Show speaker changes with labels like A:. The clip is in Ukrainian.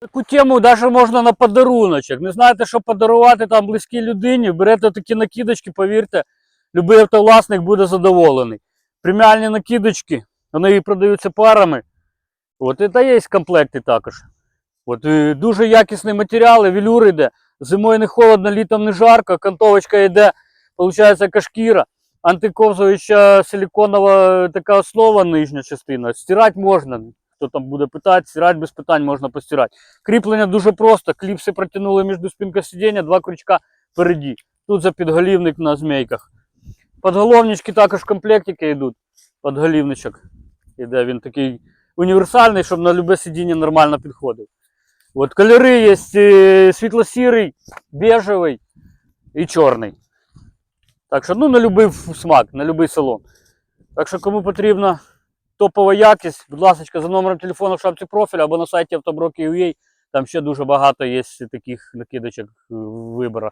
A: Таку тему навіть можна на подаруночок. Не знаєте, що подарувати там близькій людині, берете такі накидочки, повірте, любий автовласник буде задоволений. Преміальні накидочки, вони продаються парами. От і та є комплекти також. От і дуже якісні матеріали, велюр йде. Зимою не холодно, літом не жарко, кантовочка йде, виходить, яка шкіра. Антиковзуюча силіконова така основа нижня частина. Стирати можна. Хто там буде питати, стирати без питань можна постирати. Кріплення дуже просто. Кліпси протягнули між спинкою сидіння, два крючка впереді. Тут за підголівник на змійках. Подголовнички також в комплектики йдуть. Подголівничок. Іде він такий універсальний, щоб на любе сидіння нормально підходив. От кольори є е, світло-сірий, бежевий і чорний. Так що, ну, на будь-який смак, на будь-який салон. Так що, кому потрібна топова якість, будь ласка, за номером телефону в шапці профіля або на сайті автоброки.ua. Там ще дуже багато є таких накидочок е, вибору.